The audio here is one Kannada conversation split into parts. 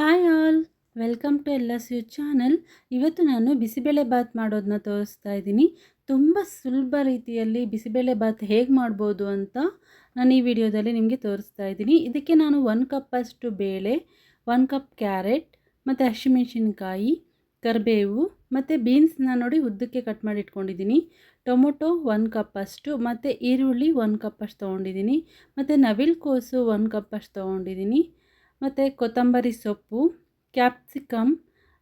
Hi all, welcome to L S U channel. ಇವತ್ತು ನಾನು ಬಿಸಿಬೇಳೆ ಬಾತ್ ಮಾಡೋದನ್ನ ತೋರಿಸ್ತಾ ಇದ್ದೀನಿ. ತುಂಬ ಸುಲಭ ರೀತಿಯಲ್ಲಿ ಬಿಸಿಬೇಳೆ ಬಾತ್ ಹೇಗೆ ಮಾಡ್ಬೋದು ಅಂತ ನಾನು ಈ ವಿಡಿಯೋದಲ್ಲಿ ನಿಮಗೆ ತೋರಿಸ್ತಾ ಇದ್ದೀನಿ. ಇದಕ್ಕೆ ನಾನು ಒಂದು ಕಪ್ಪಷ್ಟು ಬೇಳೆ ಒನ್ ಕಪ್ ಕ್ಯಾರೆಟ್ ಮತ್ತು ಹಸಿಮೆಣಸಿನ್ಕಾಯಿ, ಕರಿಬೇವು, ಮತ್ತು ಬೀನ್ಸ್ನ ನೋಡಿ ಉದ್ದಕ್ಕೆ ಕಟ್ ಮಾಡಿ ಇಟ್ಕೊಂಡಿದ್ದೀನಿ. ಟೊಮೊಟೊ ಒಂದು ಕಪ್ಪಷ್ಟು ಮತ್ತು ಈರುಳ್ಳಿ ಒಂದು ಕಪ್ಪಷ್ಟು ತೊಗೊಂಡಿದ್ದೀನಿ. ಮತ್ತು ನವಿಲು ಕೋಸು ಒಂದು ಕಪ್ಪಷ್ಟು ತೊಗೊಂಡಿದ್ದೀನಿ. ಮತ್ತು ಕೊತ್ತಂಬರಿ ಸೊಪ್ಪು ಕ್ಯಾಪ್ಸಿಕಮ್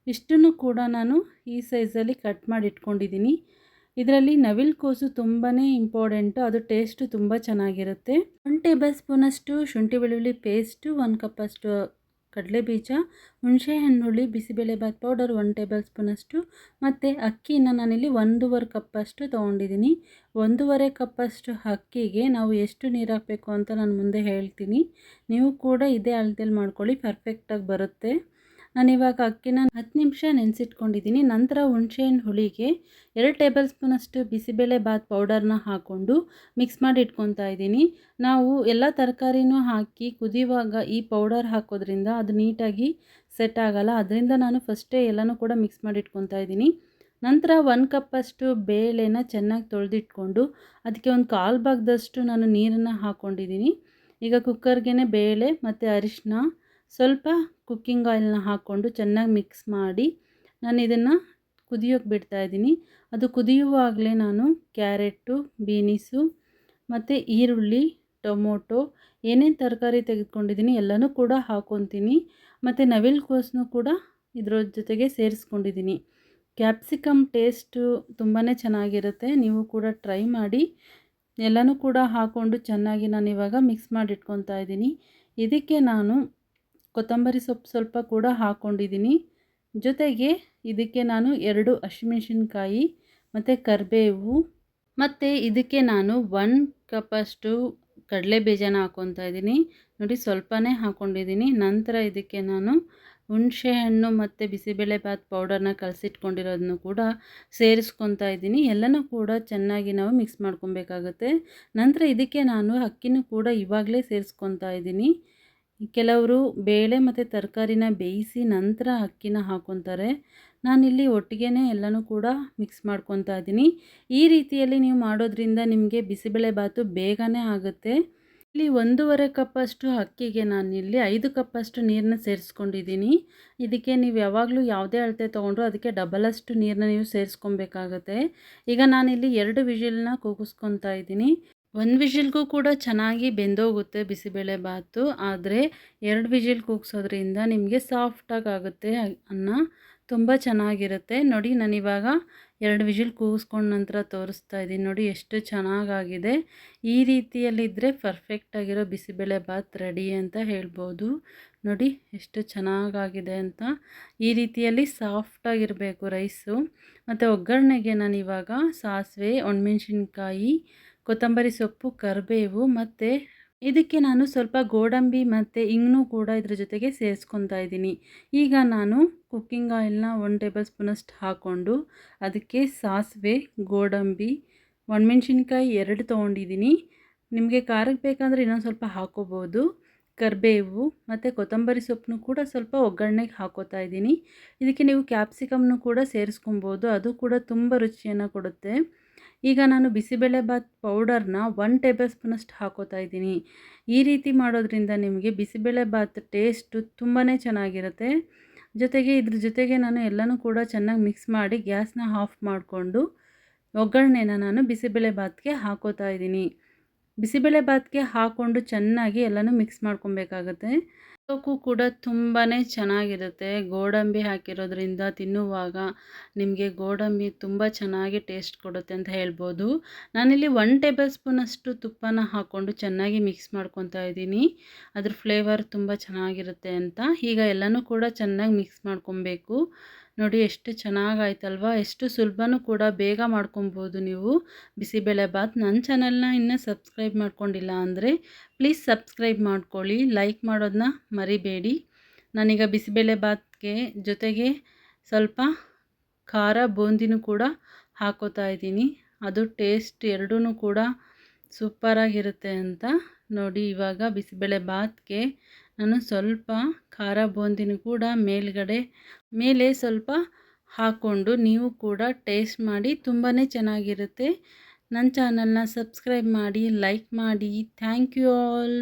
ಇಷ್ಟನ್ನು ಕೂಡ ನಾನು ಈ ಸೈಜಲ್ಲಿ ಕಟ್ ಮಾಡಿ ಇಟ್ಕೊಂಡಿದ್ದೀನಿ. ಇದರಲ್ಲಿ ನವಿಲ್ ಕೋಸು ತುಂಬಾ ಇಂಪಾರ್ಟೆಂಟು ಅದು ಟೇಸ್ಟು ತುಂಬ ಚೆನ್ನಾಗಿರುತ್ತೆ. ಒನ್ ಟೇಬಲ್ ಸ್ಪೂನಷ್ಟು ಶುಂಠಿ ಬೆಳ್ಳುಳ್ಳಿ ಪೇಸ್ಟು ಒಂದು ಕಪ್ಪಷ್ಟು ಕಡಲೆಬೀಜ ಹುಣಸೆಹಣ್ಣುಳ್ಳಿ, bisi bele bisi bele bath powder one table ಸ್ಪೂನಷ್ಟು ಮತ್ತು ಅಕ್ಕಿನ ನಾನಿಲ್ಲಿ ಒಂದೂವರೆ ಕಪ್ಪಷ್ಟು ತೊಗೊಂಡಿದ್ದೀನಿ ಒಂದೂವರೆ ಕಪ್ಪಷ್ಟು ಅಕ್ಕಿಗೆ ನಾವು ಎಷ್ಟು ನೀರು ಹಾಕಬೇಕು ಅಂತ ನಾನು ಮುಂದೆ ಹೇಳ್ತೀನಿ. ನೀವು ಕೂಡ ಇದೇ ಅಳತೆಯಲ್ಲಿ ಮಾಡ್ಕೊಳ್ಳಿ ಪರ್ಫೆಕ್ಟಾಗಿ ಬರುತ್ತೆ. ನಾನು ಇವಾಗ ಅಕ್ಕಿನ ಹತ್ತು ನಿಮಿಷ ನೆನೆಸಿಟ್ಕೊಂಡಿದ್ದೀನಿ. ನಂತರ ಹುಣಸೆಹಣ್ಣು ಹುಳಿಗೆ ಎರಡು ಟೇಬಲ್ ಸ್ಪೂನಷ್ಟು ಬಿಸಿಬೇಳೆ ಬಾತ್ ಪೌಡರ್ನ ಹಾಕ್ಕೊಂಡು ಮಿಕ್ಸ್ ಮಾಡಿ ಇಟ್ಕೊತಾ ಇದ್ದೀನಿ. ನಾವು ಎಲ್ಲ ತರಕಾರಿನೂ ಹಾಕಿ ಕುದಿಯುವಾಗ ಈ ಪೌಡರ್ ಹಾಕೋದ್ರಿಂದ ಅದು ನೀಟಾಗಿ ಸೆಟ್ ಆಗೋಲ್ಲ. ಅದರಿಂದ ನಾನು ಫಸ್ಟೇ ಎಲ್ಲನೂ ಕೂಡ ಮಿಕ್ಸ್ ಮಾಡಿ ಇಟ್ಕೊತಾ ಇದ್ದೀನಿ. ನಂತರ ಒಂದು ಕಪ್ಪಷ್ಟು ಬೇಳೆನ ಚೆನ್ನಾಗಿ ತೊಳೆದಿಟ್ಕೊಂಡು ಅದಕ್ಕೆ ಒಂದು ಕಾಲು ಭಾಗದಷ್ಟು ನಾನು ನೀರನ್ನು ಹಾಕ್ಕೊಂಡಿದ್ದೀನಿ ಈಗ ಕುಕ್ಕರ್ಗೆ ಬೇಳೆ ಮತ್ತು ಅರಿಶಿನ ಸ್ವಲ್ಪ ಕುಕ್ಕಿಂಗ್ ಆಯಿಲ್ನ ಹಾಕ್ಕೊಂಡು ಚೆನ್ನಾಗಿ ಮಿಕ್ಸ್ ಮಾಡಿ ನಾನು ಇದನ್ನು ಬಿಡ್ತಾ ಬಿಡ್ತಾಯಿದ್ದೀನಿ ಅದು ಕುದಿಯುವಾಗಲೇ ನಾನು ಕ್ಯಾರೆಟು ಬೀನಿಸು ಮತ್ತು ಈರುಳ್ಳಿ, ಟೊಮೊಟೊ ಏನೇನು ತರಕಾರಿ ತೆಗೆದುಕೊಂಡಿದ್ದೀನಿ ಎಲ್ಲನೂ ಕೂಡ ಹಾಕ್ಕೊತೀನಿ ಮತ್ತು ನವಿಲ್ ಕೋಸನ್ನು ಕೂಡ ಇದ್ರ ಜೊತೆಗೆ ಸೇರಿಸ್ಕೊಂಡಿದ್ದೀನಿ. ಕ್ಯಾಪ್ಸಿಕಮ್ ಟೇಸ್ಟು ತುಂಬಾ ಚೆನ್ನಾಗಿರುತ್ತೆ. ನೀವು ಕೂಡ ಟ್ರೈ ಮಾಡಿ. ಎಲ್ಲನೂ ಕೂಡ ಹಾಕ್ಕೊಂಡು ಚೆನ್ನಾಗಿ ನಾನು ಇವಾಗ ಮಿಕ್ಸ್ ಮಾಡಿ ಇಟ್ಕೊತಾ ಇದ್ದೀನಿ. ಇದಕ್ಕೆ ನಾನು ಕೊತ್ತಂಬರಿ ಸೊಪ್ಪು ಸ್ವಲ್ಪ ಕೂಡ ಹಾಕ್ಕೊಂಡಿದ್ದೀನಿ ಜೊತೆಗೆ ಇದಕ್ಕೆ ನಾನು ಎರಡು ಹಸಿಮೆಣಸಿನ್ಕಾಯಿ, ಮತ್ತು ಕರಿಬೇವು, ಮತ್ತು ಇದಕ್ಕೆ ನಾನು ಒನ್ ಕಪ್ಪಷ್ಟು ಕಡಲೆ ಬೀಜನ ಹಾಕ್ಕೊತಾ ಇದ್ದೀನಿ. ನೋಡಿ ಸ್ವಲ್ಪನೇ ಹಾಕ್ಕೊಂಡಿದ್ದೀನಿ ನಂತರ ಇದಕ್ಕೆ ನಾನು ಹುಣಸೆ ಹಣ್ಣು ಮತ್ತು ಬಿಸಿಬೇಳೆಬಾತ್ ಪೌಡರ್ನ ಕಲಸಿಟ್ಕೊಂಡಿರೋದನ್ನು ಕೂಡ ಸೇರಿಸ್ಕೊತಾ ಇದ್ದೀನಿ. ಎಲ್ಲನೂ ಕೂಡ ಚೆನ್ನಾಗಿ ನಾವು ಮಿಕ್ಸ್ ಮಾಡ್ಕೊಬೇಕಾಗುತ್ತೆ ನಂತರ ಇದಕ್ಕೆ ನಾನು ಅಕ್ಕಿನೂ ಕೂಡ ಇವಾಗಲೇ ಸೇರಿಸ್ಕೊತಾ ಇದ್ದೀನಿ. ಕೆಲವರು ಬೇಳೆ ಮತ್ತು ತರಕಾರಿನ ಬೇಯಿಸಿ ನಂತರ ಅಕ್ಕಿನ ಹಾಕ್ಕೊತಾರೆ ನಾನಿಲ್ಲಿ ಒಟ್ಟಿಗೆ ಎಲ್ಲನೂ ಕೂಡ ಮಿಕ್ಸ್ ಮಾಡ್ಕೊತಾ ಇದ್ದೀನಿ. ಈ ರೀತಿಯಲ್ಲಿ ನೀವು ಮಾಡೋದ್ರಿಂದ ನಿಮಗೆ ಬಿಸಿಬೇಳೆ ಬಾತು ಬೇಗನೆ ಆಗುತ್ತೆ. ಇಲ್ಲಿ ಒಂದೂವರೆ ಕಪ್ಪಷ್ಟು ಅಕ್ಕಿಗೆ ನಾನಿಲ್ಲಿ ಐದು ಕಪ್ಪಷ್ಟು ನೀರನ್ನ ಸೇರಿಸ್ಕೊಂಡಿದ್ದೀನಿ. ಇದಕ್ಕೆ ನೀವು ಯಾವಾಗಲೂ ಯಾವುದೇ ಅಳತೆ ತೊಗೊಂಡ್ರು ಅದಕ್ಕೆ ಡಬಲಷ್ಟು ನೀರನ್ನ ನೀವು ಸೇರಿಸ್ಕೊಬೇಕಾಗತ್ತೆ. ಈಗ ನಾನಿಲ್ಲಿ ಎರಡು ವಿಷಲನ್ನ ಕೂಗಿಸ್ಕೊತಾ ಇದ್ದೀನಿ. ಒಂದು ವಿಜಿಲ್ಗೂ ಕೂಡ ಚೆನ್ನಾಗಿ ಬೆಂದೋಗುತ್ತೆ ಬಿಸಿಬೇಳೆ ಬಾತು. ಆದರೆ ಎರಡು ವಿಜಿಲ್ ಕೂಗ್ಸೋದ್ರಿಂದ ನಿಮಗೆ ಸಾಫ್ಟಾಗಿ ಆಗುತ್ತೆ ಅನ್ನ. ತುಂಬ ಚೆನ್ನಾಗಿರುತ್ತೆ. ನೋಡಿ ನಾನಿವಾಗ ಎರಡು ವಿಜಿಲ್ ಕೂಗಿಸ್ಕೊಂಡು ನಂತರ ತೋರಿಸ್ತಾ ಇದ್ದೀನಿ. ನೋಡಿ, ಎಷ್ಟು ಚೆನ್ನಾಗಾಗಿದೆ ಈ ರೀತಿಯಲ್ಲಿದ್ದರೆ ಪರ್ಫೆಕ್ಟಾಗಿರೋ ಬಿಸಿಬೇಳೆ ಬಾತ್ ರೆಡಿ ಅಂತ ಹೇಳ್ಬೋದು. ನೋಡಿ, ಎಷ್ಟು ಚೆನ್ನಾಗಾಗಿದೆ ಅಂತ. ಈ ರೀತಿಯಲ್ಲಿ ಸಾಫ್ಟಾಗಿರಬೇಕು ರೈಸು. ಮತ್ತು ಒಗ್ಗರಣೆಗೆ ನಾನಿವಾಗ ಸಾಸಿವೆ, ಒಣಮೆಣ್ಸಿನ್ಕಾಯಿ ಕೊತ್ತಂಬರಿ ಸೊಪ್ಪು, ಕರಿಬೇವು ಮತ್ತು ಇದಕ್ಕೆ ನಾನು ಸ್ವಲ್ಪ ಗೋಡಂಬಿ ಮತ್ತು ಇಂಗ್ನೂ ಕೂಡ ಇದ್ರ ಜೊತೆಗೆ ಸೇರಿಸ್ಕೊತಾ ಇದ್ದೀನಿ. ಈಗ ನಾನು ಕುಕ್ಕಿಂಗ್ ಆಯಿಲ್ನ ಒನ್ ಟೇಬಲ್ ಸ್ಪೂನಷ್ಟು ಹಾಕ್ಕೊಂಡು ಅದಕ್ಕೆ ಸಾಸಿವೆ, ಗೋಡಂಬಿ, ಒಣಮೆಣ್ಸಿನ್ಕಾಯಿ ಎರಡು ತೊಗೊಂಡಿದ್ದೀನಿ. ನಿಮಗೆ ಖಾರಕ್ಕೆ ಬೇಕಂದರೆ ಇನ್ನೊಂದು ಸ್ವಲ್ಪ ಹಾಕೋಬೋದು. ಕರಿಬೇವು ಮತ್ತು ಕೊತ್ತಂಬರಿ ಸೊಪ್ಪನ್ನು ಕೂಡ ಸ್ವಲ್ಪ ಒಗ್ಗರಣೆಗೆ ಹಾಕೋತಾ ಇದ್ದೀನಿ. ಇದಕ್ಕೆ ನೀವು ಕ್ಯಾಪ್ಸಿಕಮ್ನು ಕೂಡ ಸೇರಿಸ್ಕೊಬೋದು. ಅದು ಕೂಡ ತುಂಬ ರುಚಿಯನ್ನು ಕೊಡುತ್ತೆ. ಈಗ ನಾನು ಬಿಸಿಬೇಳೆಬಾತ್ ಪೌಡರ್ನ ಒನ್ ಟೇಬಲ್ ಸ್ಪೂನಷ್ಟು ಹಾಕೋತಾ ಇದ್ದೀನಿ. ಈ ರೀತಿ ಮಾಡೋದ್ರಿಂದ ನಿಮಗೆ ಬಿಸಿಬೇಳೆಬಾತ್ ಟೇಸ್ಟು ತುಂಬಾ ಚೆನ್ನಾಗಿರುತ್ತೆ. ಜೊತೆಗೆ ಇದ್ರ ಜೊತೆಗೆ ನಾನು ಎಲ್ಲನೂ ಕೂಡ ಚೆನ್ನಾಗಿ ಮಿಕ್ಸ್ ಮಾಡಿ ಗ್ಯಾಸ್ನ ಆಫ್ ಮಾಡಿಕೊಂಡು ಒಗ್ಗರಣೆನ ನಾನು ಬಿಸಿಬೇಳೆಬಾತ್ಗೆ ಹಾಕೋತಾ ಇದ್ದೀನಿ. ಬಿಸಿಬೇಳೆಬಾತ್ಗೆ ಹಾಕ್ಕೊಂಡು ಚೆನ್ನಾಗಿ ಎಲ್ಲನೂ ಮಿಕ್ಸ್ ಮಾಡ್ಕೊಬೇಕಾಗತ್ತೆ. ಕ್ಕೂ ಕೂಡ ತುಂಬಾ ಚೆನ್ನಾಗಿರುತ್ತೆ. ಗೋಡಂಬಿ ಹಾಕಿರೋದ್ರಿಂದ ತಿನ್ನುವಾಗ ನಿಮಗೆ ಗೋಡಂಬಿ ತುಂಬ ಚೆನ್ನಾಗಿ ಟೇಸ್ಟ್ ಕೊಡುತ್ತೆ ಅಂತ ಹೇಳ್ಬೋದು. ನಾನಿಲ್ಲಿ ಒನ್ ಟೇಬಲ್ ಸ್ಪೂನಷ್ಟು ತುಪ್ಪನ ಹಾಕ್ಕೊಂಡು ಚೆನ್ನಾಗಿ ಮಿಕ್ಸ್ ಮಾಡ್ಕೊತಾ ಇದ್ದೀನಿ. ಅದ್ರ ಫ್ಲೇವರ್ ತುಂಬ ಚೆನ್ನಾಗಿರುತ್ತೆ ಅಂತ. ಈಗ ಎಲ್ಲನೂ ಕೂಡ ಚೆನ್ನಾಗಿ ಮಿಕ್ಸ್ ಮಾಡ್ಕೊಬೇಕು. ನೋಡಿ ಎಷ್ಟು ಚೆನ್ನಾಗಾಯ್ತಲ್ವ? ಎಷ್ಟು ಸುಲಭನೂ ಕೂಡ ಬೇಗ ಮಾಡ್ಕೊಬೋದು ನೀವು. ಬಿಸಿಬೇಳೆ ಬಾತ್ ನನ್ನ ಚಾನಲ್ನ ಇನ್ನೂ ಸಬ್ಸ್ಕ್ರೈಬ್ ಮಾಡ್ಕೊಂಡಿಲ್ಲ ಅಂದರೆ ಪ್ಲೀಸ್ ಸಬ್ಸ್ಕ್ರೈಬ್ ಮಾಡ್ಕೊಳ್ಳಿ, ಲೈಕ್ ಮಾಡೋದನ್ನ ಮರಿಬೇಡಿ. ನಾನೀಗ ಬಿಸಿಬೇಳೆ ಬಾತ್ಗೆ ಜೊತೆಗೆ ಸ್ವಲ್ಪ ಖಾರ ಬೂಂದಿನೂ ಕೂಡ ಹಾಕೋತಾ ಇದ್ದೀನಿ. ಅದು ಟೇಸ್ಟ್ ಎರಡೂ ಕೂಡ ಸೂಪರಾಗಿರುತ್ತೆ ಅಂತ ನೋಡಿ ಇವಾಗ ಬಿಸಿಬೇಳೆ ಬಾತ್ಗೆ ನಾನು ಸ್ವಲ್ಪ ಖಾರ ಬೂಂದಿನ ಕೂಡ ಮೇಲ್ಗಡೆ, ಮೇಲೆ ಸ್ವಲ್ಪ ಹಾಕ್ಕೊಂಡು ನೀವು ಕೂಡ ಟೇಸ್ಟ್ ಮಾಡಿ ತುಂಬಾ ಚೆನ್ನಾಗಿರುತ್ತೆ. ನನ್ನ ಚಾನಲ್ನ ಸಬ್ಸ್ಕ್ರೈಬ್ ಮಾಡಿ, ಲೈಕ್ ಮಾಡಿ. Thank you all.